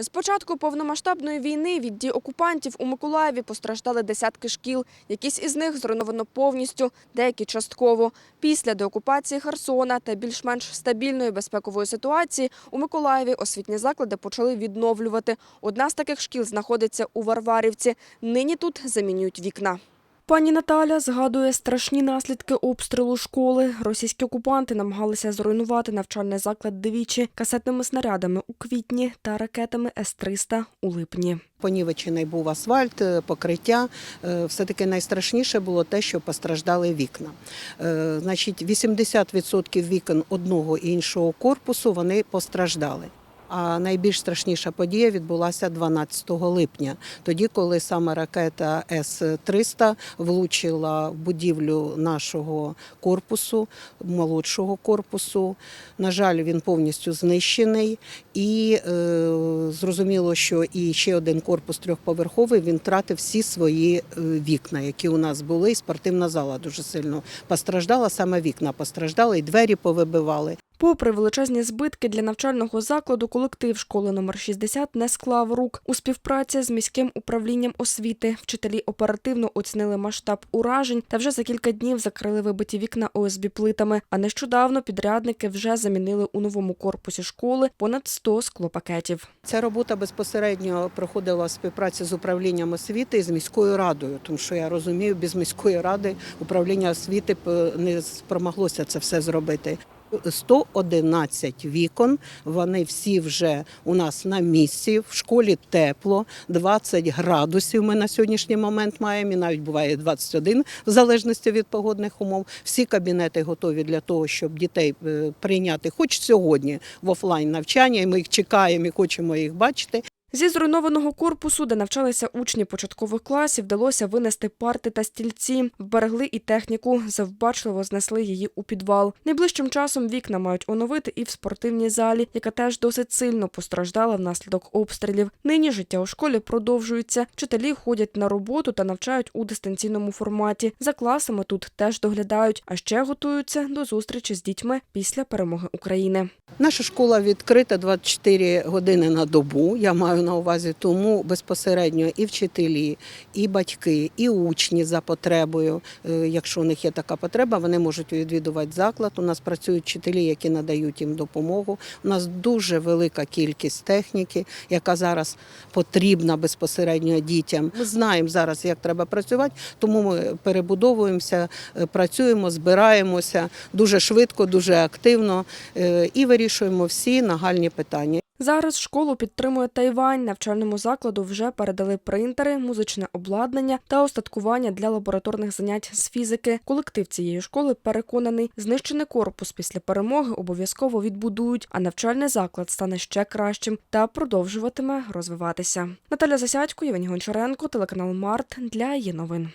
З початку повномасштабної війни від дій окупантів у Миколаєві постраждали десятки шкіл. Якісь із них зруйновано повністю, деякі частково. Після деокупації Херсона та більш-менш стабільної безпекової ситуації у Миколаєві освітні заклади почали відновлювати. Одна з таких шкіл знаходиться у Варварівці. Нині тут замінюють вікна. Пані Наталя згадує страшні наслідки обстрілу школи. Російські окупанти намагалися зруйнувати навчальний заклад двічі касетними снарядами у квітні та ракетами С-300 у липні. Понівечений був асфальт, е, покриття. Е, Все-таки найстрашніше було те, що постраждали вікна. Е, Значить, 80% вікон одного і іншого корпусу вони постраждали. А найбільш страшніша подія відбулася 12 липня, тоді, коли саме ракета С-300 влучила в будівлю нашого корпусу, молодшого корпусу. На жаль, він повністю знищений, і е, зрозуміло, що і ще один корпус трьохповерховий він втратив всі свої е, вікна, які у нас були. І спортивна зала дуже сильно постраждала. Саме вікна постраждали, і двері повибивали. Попри величезні збитки для навчального закладу, колектив школи номер 60 не склав рук. У співпраці з міським управлінням освіти вчителі оперативно оцінили масштаб уражень та вже за кілька днів закрили вибиті вікна ОСБ плитами. А нещодавно підрядники вже замінили у новому корпусі школи понад 100 склопакетів. Ця робота безпосередньо проходила в співпраці з управлінням освіти і з міською радою, тому що я розумію, без міської ради управління освіти не спромоглося це все зробити. 111 вікон, вони всі вже у нас на місці. В школі тепло, 20 градусів ми на сьогоднішній момент маємо, і навіть буває 21, в залежності від погодних умов. Всі кабінети готові для того, щоб дітей е, прийняти хоч сьогодні в офлайн навчання, і ми їх чекаємо і хочемо їх бачити. Зі зруйнованого корпусу, де навчалися учні початкових класів, вдалося винести парти та стільці, вберегли і техніку, завбачливо знесли її у підвал. Найближчим часом вікна мають оновити і в спортивній залі, яка теж досить сильно постраждала внаслідок обстрілів. Нині життя у школі продовжується. Вчителі ходять на роботу та навчають у дистанційному форматі. За класами тут теж доглядають, а ще готуються до зустрічі з дітьми після перемоги України. Наша школа відкрита 24 години на добу. Я маю на увазі, тому безпосередньо і вчителі, і батьки, і учні за потребою. е, Якщо у них є така потреба, вони можуть відвідувати заклад. У нас працюють вчителі, які надають їм допомогу. У нас дуже велика кількість техніки, яка зараз потрібна безпосередньо дітям. Ми знаємо зараз, як треба працювати, тому ми перебудовуємося, е, працюємо, збираємося дуже швидко, дуже активно е, і вирішуємо всі нагальні питання. Зараз школу підтримує Тайвань. Навчальному закладу вже передали принтери, музичне обладнання та остаткування для лабораторних занять з фізики. Колектив цієї школи переконаний, знищений корпус після перемоги обов'язково відбудують, а навчальний заклад стане ще кращим та продовжуватиме розвиватися. Наталя Засядько, Євгеній Гончаренко, телеканал Март для є новин.